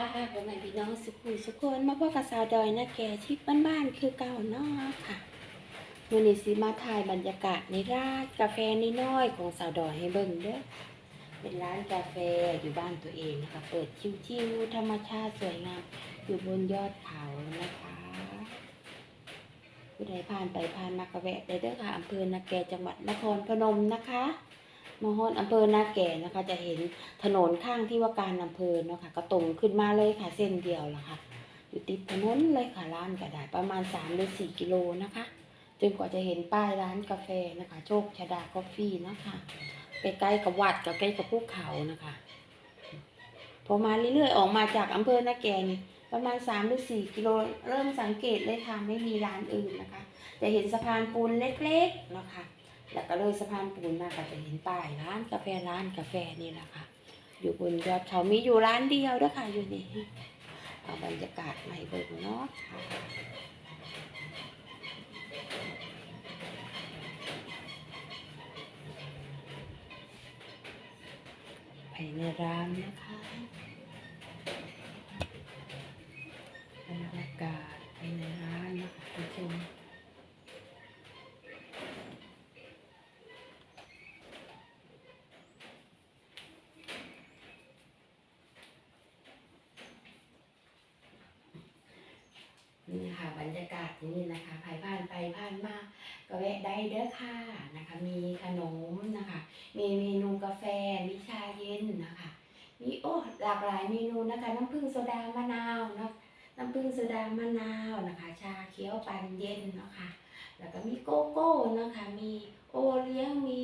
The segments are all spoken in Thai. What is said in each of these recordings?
พ่อแม่พี่น้องสุขุมสุขคนมาพ่อกับสาวดอยนะแกที่บ้านๆคือเก่าเนาะค่ะวันนี้สิมาถ่ายบรรยากาศในร้านกาแฟน้อยๆของสาวดอยให้เบิ่งเด้อเป็นร้านกาแฟอยู่บ้านตัวเองนะคะเปิดชิวๆธรรมชาติสวยงามอยู่บนยอดเขานะคะผู้ใดผ่านไปผ่านมากระแวะได้เด้อค่ะอำเภอนาแกจังหวัดนครพนมนะคะ มาฮอดอำเภอนาแก่นะคะ จะเห็นถนนข้างที่ว่าการอำเภอเนาะค่ะก็ตรงขึ้นมาเลยค่ะเส้นเดียวละค่ะ อยู่ติดถนนเลยค่ะร้านก็ได้ประมาณ3หรือ4กิโลนะคะจนกว่าจะเห็นป้ายร้านกาแฟนะคะ โชคชดากาแฟนะคะใกล้ๆกับวัดกับใกล้กับภูเขานะคะ พอมาเรื่อยๆออกมาจากอำเภอนาแกนี่ประมาณ3หรือ4กิโลเริ่มสังเกตเลยค่ะไม่มีร้านอื่นนะคะ จะเห็นสะพานปูนเล็กๆนะคะ แล้วก็เลยสะพานปูนมาก็จะเห็นป้ายร้านกาแฟร้านกาแฟนี่แหละค่ะ อยู่บนยอดเขามีอยู่ร้านเดียวเด้วยค่ะอยู่นี่เอาบรรยากาศใหม่เบิ่งเนาะค่ะภายในร้านนะคะบรรยากาศภายในร้านนะคะคุณผู้ชม นี่ค่ะบรรยากาศที่นี่นะคะใครผ่านไปผ่านมาก็แวะได้เด้อค่ะนะคะ มีขนมนะคะ มีเมนูกาแฟมีชาเย็นนะคะ มีโอ้หลากหลายเมนูนะคะ น้ำผึ้งโซดามะนาวนะน้ำผึ้งโซดามะนาวนะคะ ชาเขียวปั่นเย็นนะคะแล้วก็มีโกโก้นะคะ มีโอเลี้ยงมี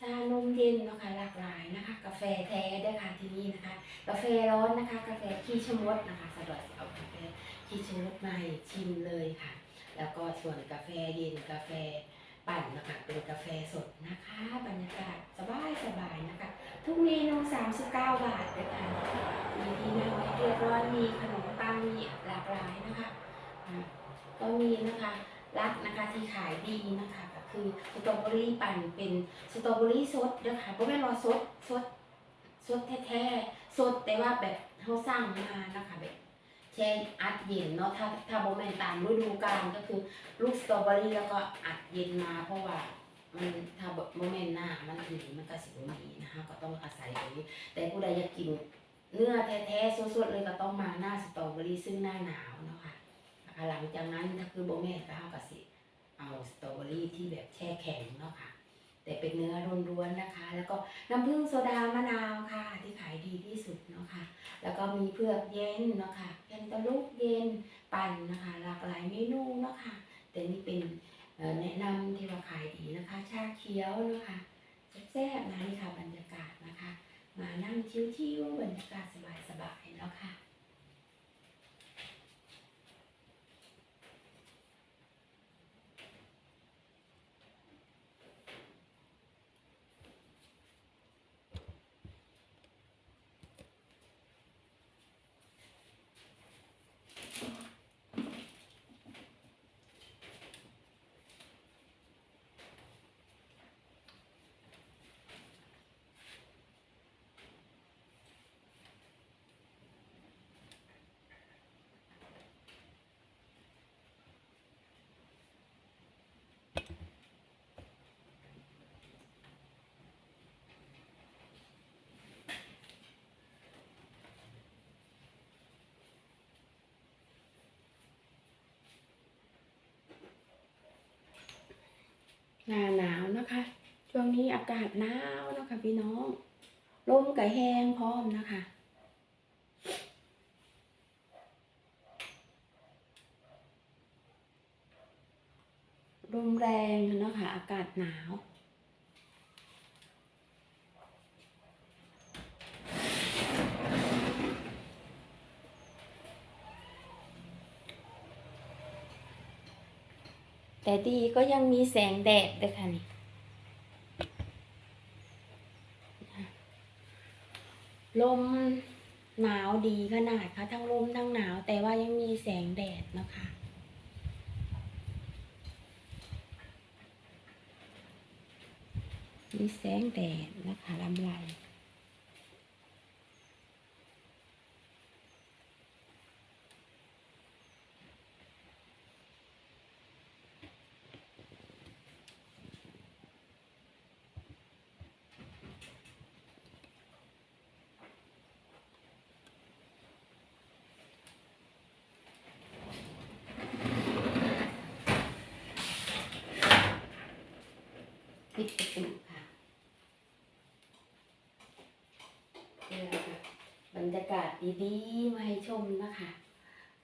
ชานมเย็นนะคะ หลากหลายนะคะ กาแฟแท้เด้อค่ะที่นี่นะคะ กาแฟร้อนนะคะ กาแฟขี้ชะมดนะคะสะดวกเอากาแฟ ที่เชงใหม่ชิมเลยค่ะ แล้วก็ส่วนกาแฟเย็นกาแฟปั่นนะคะเป็นกาแฟสดนะคะ บรรยากาศสบายสบายนะคะ ทุกเมนู39 บาทเลยค่ะมีที่นั่งให้เรียบร้อยมีขนมปังมีหลากหลายนะคะก็มีนะคะรักนะคะที่ขายดีนะคะ ก็คือสตรอเบอรี่ปั่นเป็นสตรอเบอรี่สดนะคะเพราะไม่นว่าสดสดสดแท้ๆสดแต่ว่าแบบเขาสร้างมานะคะแบบ แช่อัดเย็นเนาะถ้าถ้าโมเมนตามฤดูกาลก็คือลูกสตรอเบอรี่แล้วก็อัดเย็นมาเพราะว่ามันถ้าโมเมนหน้ามันถึงมันก็สิบมีนะคะก็ต้องอาศัยตรงนี้แต่ผู้ใดอยากกินเนื้อแท้ๆสดๆเลยก็ต้องมาหน้าสตรอเบอรี่ซึ่งหน้าหนาวเนาะคะนะหลังจากนั้นถ้าคือโมเมนก็เอากระสิเอาสตรอเบอรี่ที่แบบแช่แข็งเนาะ เป็นเนื้อล้วนๆนะคะ แล้วก็น้ำผึ้งโซดามะนาวค่ะ ที่ขายดีที่สุดเนาะค่ะ แล้วก็มีเผือกเย็นเนาะค่ะแคนตาลูปเย็นปั่นนะคะ หลากหลายเมนูเนาะค่ะ แต่นี่เป็นแนะนำที่ว่าขายดีนะคะ ชาเขียวเนาะค่ะแซ่บๆนะนี่ค่ะบรรยากาศนะคะ มานั่งชิวๆบรรยากาศสบายๆเนาะค่ะ หน้าหนาวนะคะ ช่วงนี้อากาศหนาวนะคะพี่น้องลมกระแห้งพร้อมนะคะลมแรงเนาะคะอากาศหนาว แต่ดีก็ยังมีแสงแดดด้วยค่ะนี่ลมหนาวดีขนาดค่ะทั้งลมทั้งหนาว แต่ว่ายังมีแสงแดดนะคะมีแสงแดดนะคะลำไร ปิดประตูค่ะ นี่แหละคะบรรยากาศดีๆมาให้ชมนะคะ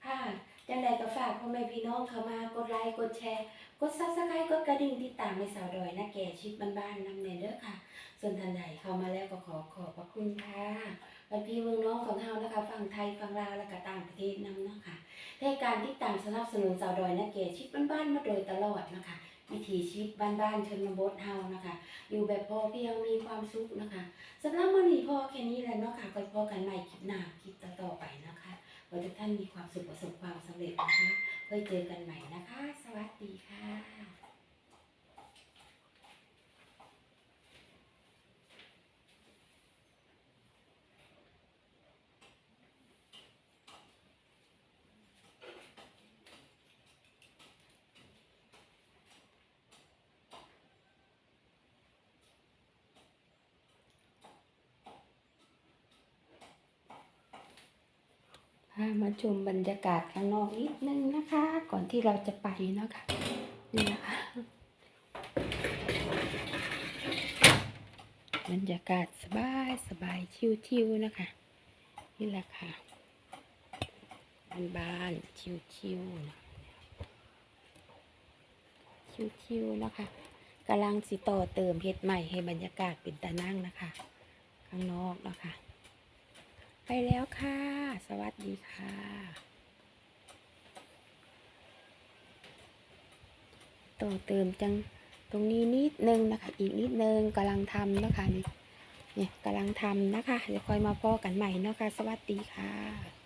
ค่ะจังใดก็ฝากพ่อแม่พี่น้องเข้ามากดไลค์กดแชร์ กดซับสไครต์กดกระดิ่งติดตามในสาวดอยนะแก่ชิดบ้านๆนำเนเด้อค่ะ ส่วนท่านใดเข้ามาแล้วก็ขอขอบพระคุณค่ะบันพี่เมืองน้องของเฮานะคะฝั่งไทยฝั่งลาวและก็ต่างประเทศนำเนาะค่ะในการติดตามสนับสนุนสาวดอยนะแก่ชิดบ้านๆมาโดยตลอดนะคะ วิถีชีวิตบ้านๆชนบทเฮานะคะ อยู่แบบพอเพียงมีความสุขนะคะสำหรับมื้อนี้พอแค่นี้แหล้วเนาะค่ะก็พอกันใหม่คลิปหน้าคลิปต่อๆไปนะคะขอให้ทุกท่านมีความสุขประสบความสำเร็จนะคะไว้เจอกันใหม่นะคะ สวัสดีค่ะ มาชมบรรยากาศข้างนอกนิดนึงนะคะ ก่อนที่เราจะไปเนาะคะนี่นะคะ บรรยากาศสบายสบายชิวๆนะคะ นี่แหละค่ะบ้านๆชิวๆนะชิวๆนะคะกำลังสิต่อเติมเพชรใหม่ให้บรรยากาศเป็นตานั่งนะคะ ข้างนอกนะคะ ไปแล้วค่ะ สวัสดีค่ะต่อเติมจังตรงนี้นิดนึงนะคะ อีกนิดนึงกำลังทำนะคะนี่เนี่ยกำลังทำนะคะเดี๋ยวคอยมาพ่อกันใหม่นะคะ สวัสดีค่ะ